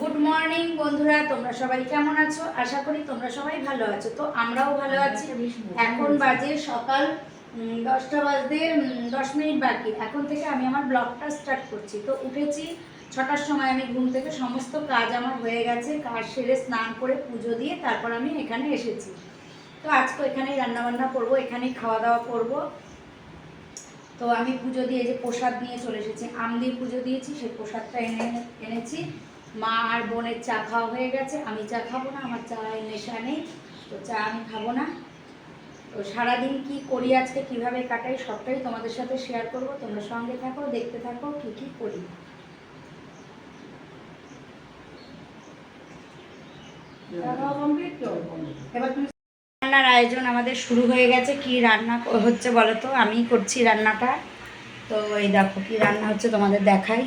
Good morning বন্ধুরা তোমরা সবাই কেমন আছো? আশা করি তোমরা সবাই ভালো আছো। তো আমরাও ভালো আছি। এখন বাজে সকাল দশটা বাজতে দশ মিনিট বাকি। এখন থেকে আমি আমার ব্লগটা স্টার্ট করছি। তো উঠেছি ছটার সময় আমি ঘুম থেকে সমস্ত কাজ আমার হয়ে গেছে। কাজ সেরে স্নান করে পুজো দিয়ে তারপর আমি এখানে এসেছি। তো আজকে এখানেই রান্নাবান্না করব এখানেই খাওয়া দাওয়া করব। তো আমি পুজো দিয়ে যে প্রসাদ নিয়ে চলে এসেছি আম দিয়ে পুজো দিয়েছি সেই প্রসাদটা এনে এনেছি। মা আর বোনের চা খাওয়া হয়ে গেছে, আমি চা খাব না, আমার চা নেশা নেই, তো চা আমি খাব না। তো সারাদিন কি করি আজকে, কীভাবে কাটাই, সবটাই তোমাদের সাথে শেয়ার করব। তোমরা সঙ্গে থাকো, দেখতে থাকো, কি কি করি। রান্নার আয়োজন আমাদের শুরু হয়ে গেছে, কি রান্না হচ্ছে বলো তো? আমি করছি রান্নাটা। তো এই দেখো, কি রান্না হচ্ছে তোমাদের দেখাই।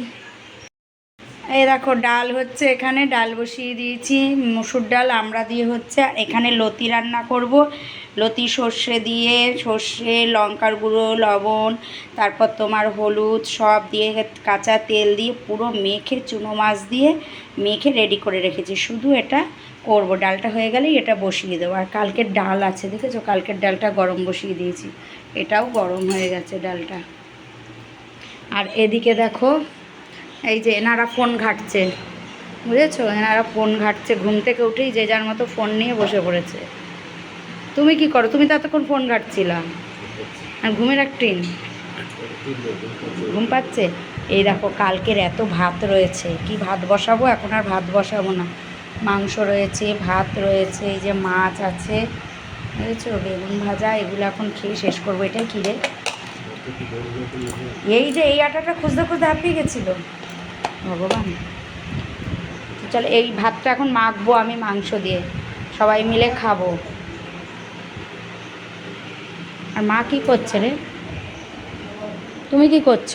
এই দেখো, ডাল হচ্ছে এখানে, ডাল বসিয়ে দিয়েছি, মসুর ডাল, আমরা দিয়ে হচ্ছে এখানে লতি রান্না করব। লতি সর্ষে দিয়ে, সর্ষে, লঙ্কার গুঁড়ো, লবণ, তারপর তোমার হলুদ সব দিয়ে কাঁচা তেল দিয়ে, পুরো মেখে, চুনো মাছ দিয়ে মেখে রেডি করে রেখেছি। শুধু এটা করব, ডালটা হয়ে গেলেই এটা বসিয়ে দেবো। আর কালকের ডাল আছে, দেখেছ? কালকের ডালটা গরম বসিয়ে দিয়েছি। এটাও গরম হয়ে গেছে ডালটা। আর এদিকে দেখো এই যে এনারা ফোন ঘাটছে। বুঝেছ? এনারা ফোন ঘাটছে, ঘুম থেকে উঠেই যে যার মতো ফোন নিয়ে বসে পড়েছে। তুমি কি করো? তুমি তো এতক্ষণ ফোন ঘাটছিলা? আর ঘুমের একটিন ঘুম পাচ্ছে? এই দেখো, কালকের এত ভাত রয়েছে। কি ভাত বসাবো? এখন আর ভাত বসাবো না। মাংস রয়েছে, ভাত রয়েছে, এই যে মাছ আছে। বুঝেছ? বেগুন ভাজা, এগুলো এখন খেয়ে শেষ করব। এটাই কী রে? এই যে এই আটাটা খুঁজতে খুঁজতে হাঁপিয়ে গেছিল। ভগবান। চলো, এই ভাতটা এখন মাখবো আমি মাংস দিয়ে। সবাই মিলে খাব। আর মা কি করছে রে? তুমি কি করছ?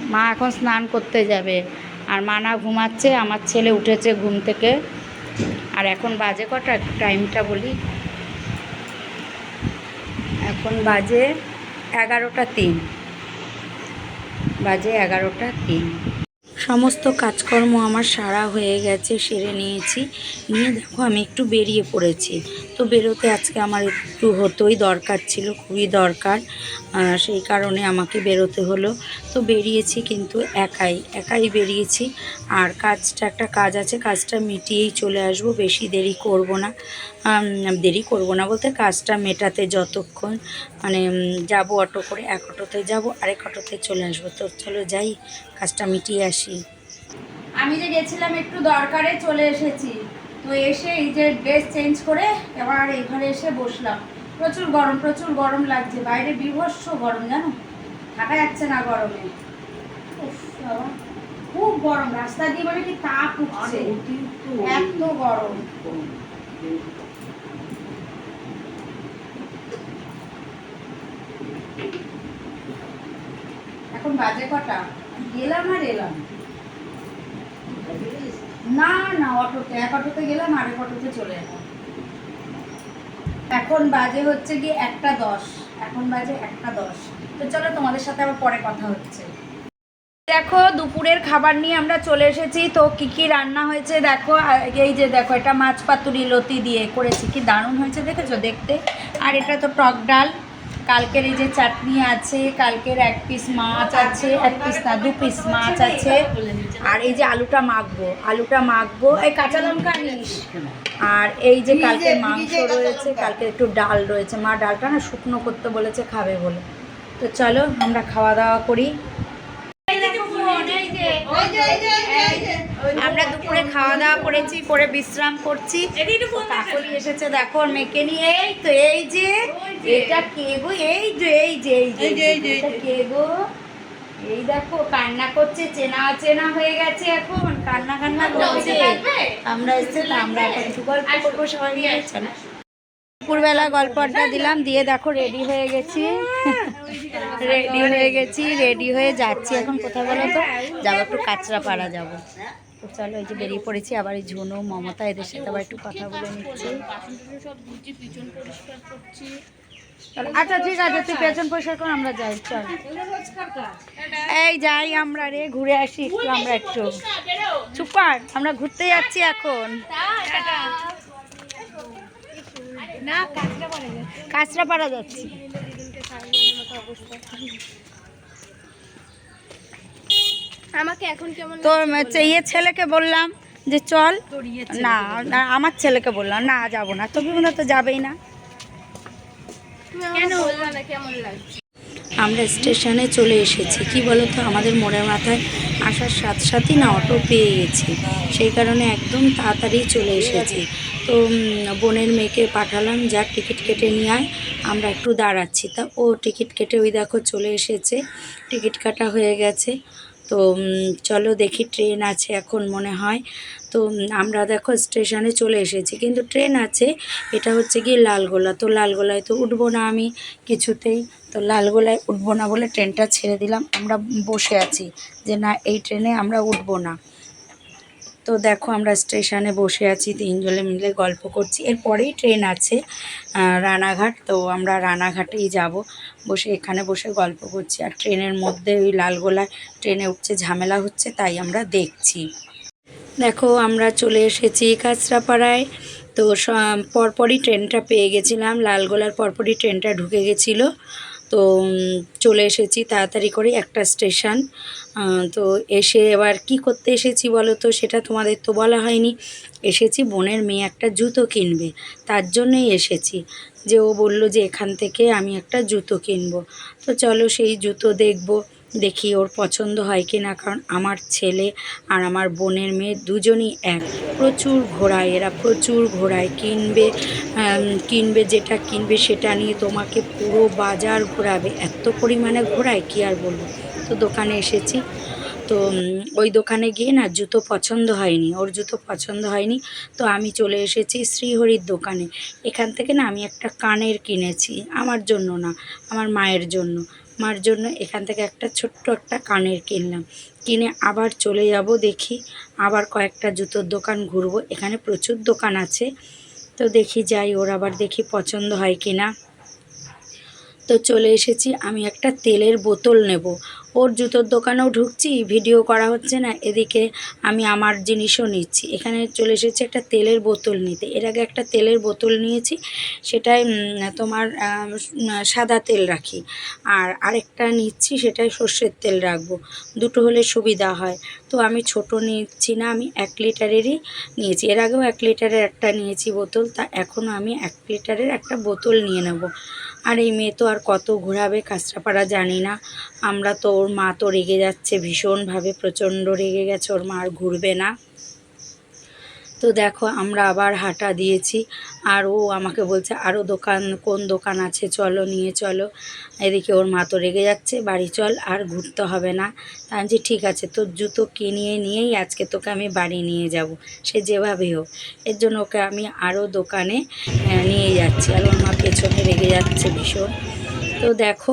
মা এখন স্নান করতে যাবে। আর মা না ঘুমাচ্ছে, আমার ছেলে উঠেছে ঘুম থেকে। আর এখন বাজে কটা? টাইমটা বলি। এখন বাজে এগারোটা তিন। বাজে এগারোটা তিন। সমস্ত কাজকর্ম আমার সারা হয়ে গেছে সেরে নিয়েছি। নিয়ে দেখো আমি একটু বেরিয়ে পড়েছি। তো বেরোতে আজকে আমার একটু হতোই দরকার ছিল, খুবই দরকার। সেই কারণে আমাকে বেরোতে হলো। তো বেরিয়েছি কিন্তু একাই একাই বেরিয়েছি। আর কাজটা, একটা কাজ আছে, কাজটা মিটিয়েই চলে আসব, বেশি দেরি করব না। দেরি করব না বলতে কাজটা মেটাতে যতক্ষণ মানে যাব অটো করে, এক অটোতে যাব, আরেক অটোতে চলে আসব। তো চলো যাই, কাজটা মিটিয়ে আসি। আমি যে গেছিলাম একটু দরকারে চলে এসেছি। তো এসে এই যে ড্রেস চেঞ্জ করে এবার এই ঘরে এসে বসলাম। প্রচুর গরম প্রচুর গরম লাগছে। বাইরে বিভৎস গরম জানো? থাকা যাচ্ছে না গরমে। খুব গরম। রাস্তা দিয়ে মানে কি তাপ উঠছে। এত গরম। এখন বাজে কটা? গেলাম আর এলাম। না না, অটোতে, এক অটোতে গেলাম, আরেক অটোতে চলে এলাম। এখন বাজে হচ্ছে কি একটা দশ। এখন বাজে একটা দশ। তো চলো তোমাদের সাথে আবার পরে কথা হচ্ছে। দেখো, দুপুরের খাবার নিয়ে আমরা চলে এসেছি। তো কি কি রান্না হয়েছে দেখো। এই যে দেখো, এটা মাছ পাতুরি, লতি দিয়ে করেছি। কি দারুণ হয়েছে দেখেছ দেখতে? আর এটা তো টক ডাল। কালকের এই যে চাটনি আছে, কালকের এক পিস মাছ আছে, এক পিস না, দু পিস মাছ আছে। আর এই যে আলুটা মাখবো আলুটা মাখবো এই কাঁচা লঙ্কা নিস আর এই যে কালকে মাংস রয়েছে কালকে একটু ডাল রয়েছে। মা ডালটা না শুকনো করতে বলেছে খাবে বলে। তো চলো আমরা খাওয়া দাওয়া করি। আমরা দুপুরে খাওয়া দাওয়া করেছি করে বিশ্রাম করছি। কাকলি এসেছে দেখো মেয়েকে নিয়ে। এই তো এই যে। এটা কে গো? এই যে এই যে এই যে। এটা কে গো? এই দেখো কান্না করছে চেনা চেনা হয়ে গেছে এখন। কান্না কান্না করছে। আমরা এসছে তো আমরা এখন একটু গল্প করব সবাই। দুপুরবেলা গল্প আড্ডা দিলাম দিয়ে দেখো রেডি হয়ে গেছি। রেডি হয়ে গেছি রেডি হয়ে যাচ্ছি এখন। কোথায় বলো তো? যাব একটু কাঁচরা পাড়া যাব। তো চলো এই যে বেরিয়ে পড়েছি আবার এই ঝুনু মমতা এদের সাথে আবার একটু কথা বলে নিচ্ছি। আচ্ছা ঠিক আছে তুই পেছন পয়সা কর আমরা যাই চল। এই যাই আমরা রে ঘুরে আসি একটু আমরা একটু। চুপ আমরা ঘুরতে যাচ্ছি এখন। কাঁচরা পাড়া যাচ্ছি। আমাকে এখন কেমন তো ইয়ে ছেলেকে বললাম যে চল। না না আমার ছেলেকে বললাম না যাব না তবে মনে তো যাবেই না। আমরা স্টেশনে চলে এসেছি। কি বলতো? আমাদের মোড়ের মাথায় আসার সাথে সাথেই না অটো পেয়ে গেছি। সেই কারণে একদম তাড়াতাড়ি চলে এসেছি। তো বোনের মেয়েকে পাঠালাম যার টিকিট কেটে নিয়ে আয় আমরা একটু দাঁড়াচ্ছি। তা ও টিকিট কেটে ওই দেখো চলে এসেছে। টিকিট কাটা হয়ে গেছে। তো চলো দেখি ট্রেন আছে এখন মনে হয়। তো আমরা দেখো স্টেশনে চলে এসেছি। কিন্তু ট্রেন আছে, এটা হচ্ছে গিয়ে লালগোলা। তো লালগোলায় তো উঠবো না আমি কিছুতেই। তো লালগোলায় উঠবো না বলে ট্রেনটা ছেড়ে দিলাম। আমরা বসে আছি যে না, এই ট্রেনে আমরা উঠবো না। তো দেখো আমরা স্টেশনে বসে আছি, তিনজনে মিলে গল্প করছি। এরপরেই ট্রেন আছে রানাঘাট। তো আমরা রানাঘাটেই যাব। বসে এখানে বসে গল্প করছি। আর ট্রেনের মধ্যে ওই লালগোলায় ট্রেনে উঠছে, ঝামেলা হচ্ছে, তাই আমরা দেখছি। দেখো আমরা চলে এসেছি কাঁচরাপাড়ায়। তো পরপরই ট্রেনটা পেয়ে গেছিলাম। লালগোলার পরপরই ট্রেনটা ঢুকে গেছিল। তো চলে এসেছি তাড়াতাড়ি করে একটা স্টেশন। তো এসে এবার কি করতে এসেছি বলো তো? সেটা তোমাদের তো বলা হয়নি। এসেছি, বোনের মেয়ে একটা জুতো কিনবে। তার জন্যই এসেছি। যে ও বলল যে এখান থেকে আমি একটা জুতো কিনবো। তো চলো সেই জুতো দেখব। দেখি ওর পছন্দ হয় কি না, কারণ আমার ছেলে আর আমার বোনের মেয়ে দুজনই এক। প্রচুর ঘোরায়, এরা প্রচুর ঘোরায়। কিনবে কিনবে, যেটা কিনবে সেটা নিয়ে তোমাকে পুরো বাজার ঘোরাবে। এত পরিমাণে ঘোরায়, কি আর বলব? তো দোকানে এসেছি। তো ওই দোকানে গিয়ে না জুতো পছন্দ হয়নি, ওর জুতো পছন্দ হয়নি। তো আমি চলে এসেছি শ্রীহরির দোকানে। এখান থেকে না আমি একটা কানের কিনেছি, আমার জন্য না, আমার মায়ের জন্য। মার জন্য এখান থেকে একটা ছোট্ট একটা কানের কিনলাম। কিনে আবার চলে যাব দেখি। আবার কয়েকটা জুতোর দোকান ঘুরবো। এখানে প্রচুর দোকান আছে। তো দেখি যাই, ওর আবার দেখি পছন্দ হয় কি না তো চলে এসেছি। আমি একটা তেলের বোতল নেব। ওর জুতোর দোকানেও ঢুকছি, ভিডিও করা হচ্ছে না, এদিকে আমি আমার জিনিসও নিচ্ছি। এখানে চলে এসেছি একটা তেলের বোতল নিতে। এর আগে একটা তেলের বোতল নিয়েছি, সেটাই তোমার সাদা তেল রাখি। আর আরেকটা নিচ্ছি, সেটাই সর্ষের তেল রাখব। দুটো হলে সুবিধা হয়। তো আমি ছোট নিচ্ছি না, আমি এক লিটারেরই নিয়েছি। এর আগেও এক লিটারের একটা নিয়েছি বোতল, তা এখনও আমি এক লিটারের একটা বোতল নিয়ে নেব। আর এই মেয়ে তো আর কত ঘোরাবে কাঁচরাপাড়া জানি না। আমরা তো ওর মা তো রেগে যাচ্ছে, ভীষণভাবে, প্রচণ্ড রেগে গেছে, ওর মা আর ঘুরবে না। তো দেখো আমরা আবার হাঁটা দিয়েছি। আর ও আমাকে বলছে আরও দোকান কোন দোকান আছে? চলো নিয়ে চলো। এদিকে ওর মা তো রেগে যাচ্ছে বাড়ি চল আর ঘুরতে হবে না। তা আমি বলছি, ঠিক আছে তোর জুতো কিনিয়ে নিয়েই আজকে তোকে আমি বাড়ি নিয়ে যাব। সে যেভাবে হোক। এর জন্য ওকে আমি আরও দোকানে নিয়ে যাচ্ছি। আর ওর মা পেছনে রেগে যাচ্ছে ভীষণ। তো দেখো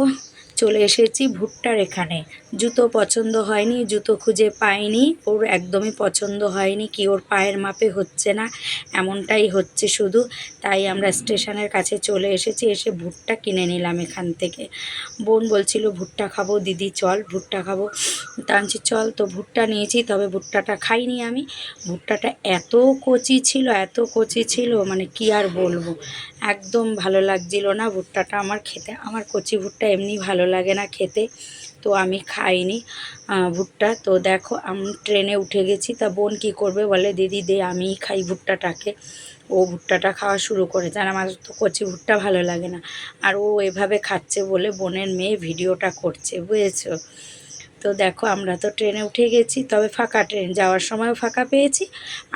চলে এসেছি ভুট্টার এখানে। জুতো পছন্দ হয়নি, জুতো খুঁজে পাইনি, ওর একদমই পছন্দ হয়নি, কি ওর পায়ের মাপে হচ্ছে না, এমনটাই হচ্ছে শুধু। তাই আমরা স্টেশনের কাছে চলে এসেছি, এসে ভুট্টা কিনে নিলাম এখান থেকে। বোন বলছিল, ভুট্টা খাব, দিদি চল, ভুট্টা খাব। তা আমি চল তো ভুট্টা নিয়েছি, তবে ভুট্টাটা খাইনি আমি। ভুট্টাটা এত কচি ছিল, এত কচি ছিল মানে কি আর বলব? একদম ভালো লাগছিল না ভুট্টাটা আমার খেতে। আমার কচি ভুট্টা এমনি ভালো লাগে না খেতে। তো আমি খাইনি ভুট্টা। তো দেখো, আমি ট্রেনে উঠে গেছি। তা বোন কি করবে বলে, দিদি, দে, আমিই খাই ভুট্টাটাকে। ও ভুট্টাটা খাওয়া শুরু করেছে। আর আমার তো কচি ভুট্টা ভালো লাগে না। আর ও এভাবে খাচ্ছে বলে বোনের মেয়ে ভিডিওটা করছে, বুঝেছ? তো দেখো, আমরা তো ট্রেনে উঠে গেছি। তবে ফাঁকা ট্রেন। যাওয়ার সময়ও ফাঁকা পেয়েছি,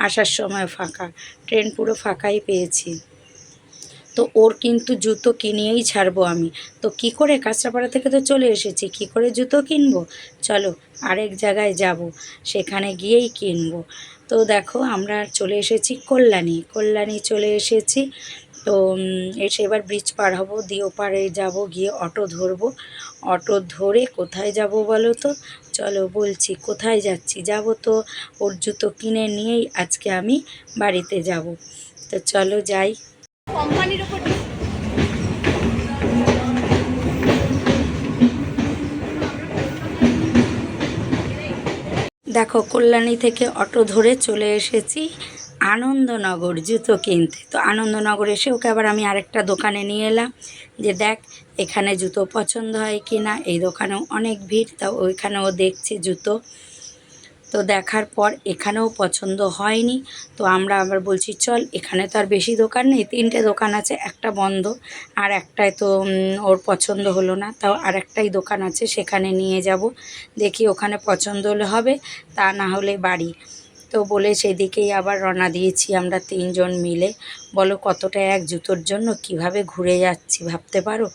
আসার সময়ও ফাঁকা। ট্রেন পুরো ফাঁকাই পেয়েছি। তো ওর কিন্তু জুতো কিনিয়েই ছাড়বো আমি। তো কি করে কাঁচরাপাড়া থেকে তো চলে এসেছি, কি করে জুতো কিনবো? চলো আরেক জায়গায় যাব, সেখানে গিয়েই কিনবো। তো দেখো আমরা চলে এসেছি কল্যাণী কল্যাণী চলে এসেছি। তো এসে এবার ব্রিজ পার হব, দিয়ে ওপারে যাব, গিয়ে অটো ধরবো। অটো ধরে কোথায় যাব বলো তো? চলো বলছি, কোথায় যাচ্ছি? যাব তো ওর জুতো কিনে নিয়েই আজকে আমি বাড়িতে যাব। তো চলো যাই। কোম্পানির উপর দেখো, কল্যাণী থেকে অটো ধরে চলে এসেছি আনন্দনগর জুতো কিনতে। তো আনন্দনগর এসে ওকে আবার আমি আরেকটা দোকানে নিয়ে এলাম, যে দেখ, এখানে জুতো পছন্দ হয় কি না এই দোকানেও অনেক ভিড়, তা ওইখানেও দেখছে জুতো। তো দেখার পর এখানেও পছন্দ হয়নি। তো আমরা আবার বলছি, চল, এখানে তো আর বেশি দোকান নেই, তিনটে দোকান আছে, একটা বন্ধ। আর একটায় তো ওর পছন্দ হলো না, তাও আর একটাই দোকান আছে, সেখানে নিয়ে যাব। দেখি ওখানে পছন্দ হলে হবে, তা না হলে বাড়ি। তো বলে সেদিকেই আবার রওনা দিয়েছি আমরা তিনজন মিলে। বলো, কতটা এক জুতোর জন্য? কীভাবে ঘুরে যাচ্ছি, ভাবতে পারো?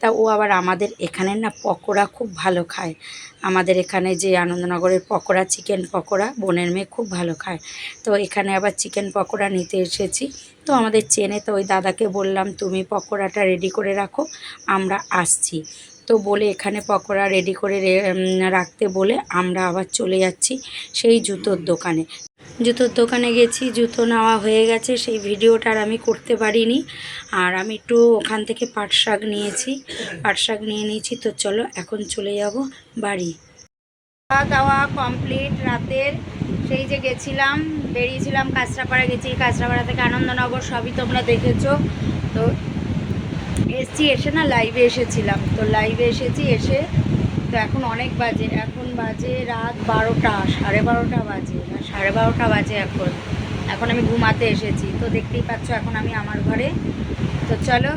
তা ও আবার আমাদের এখানে না পকোড়া খুব ভালো খায়। আমাদের এখানে যে আনন্দনগরের পকোড়া, চিকেন পকোড়া, বোনের মেয়ে খুব ভালো খায়। তো এখানে আবার চিকেন পকোড়া নিতে এসেছি। তো আমাদের চেনে তো ওই দাদাকে বললাম, তুমি পকোড়াটা রেডি করে রাখো, আমরা আসছি। তো বলে এখানে পকোড়া রেডি করে রাখতে বলে আমরা আবার চলে যাচ্ছি সেই জুতোর দোকানে। জুতোর দোকানে গেছি, জুতো নেওয়া হয়ে গেছে, সেই ভিডিওটা আর আমি করতে পারিনি। আর আমি একটু ওখান থেকে পাট শাক নিয়েছি, পাট শাক নিয়ে নিয়েছি, তো চলো এখন চলে যাব বাড়ি। খাওয়া দাওয়া কমপ্লিট রাতের, সেই যে গেছিলাম, বেরিয়েছিলাম কাঁচরাপাড়া, গেছি কাঁচরাপাড়া থেকে আনন্দনগর, সবই তোমরা দেখেছ। তো এসছি, এসে না লাইভে এসেছিলাম, তো লাইভে এসেছি, এসে তো এখন অনেক বাজে। এখন বাজে রাত বারোটা, সাড়ে বারোটা বাজে। সাড়ে বারোটা বাজে এখন। এখন আমি ঘুমাতে এসেছি। তো দেখতেই পাচ্ছ এখন আমি আমার ঘরে। তো চলো,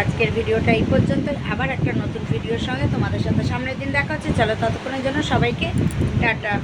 আজকের ভিডিওটা এই পর্যন্ত। আবার একটা নতুন ভিডিওর সঙ্গে তোমাদের সাথে সামনের দিন দেখা হচ্ছে। চলো ততক্ষণের জন্য সবাইকে টাটা।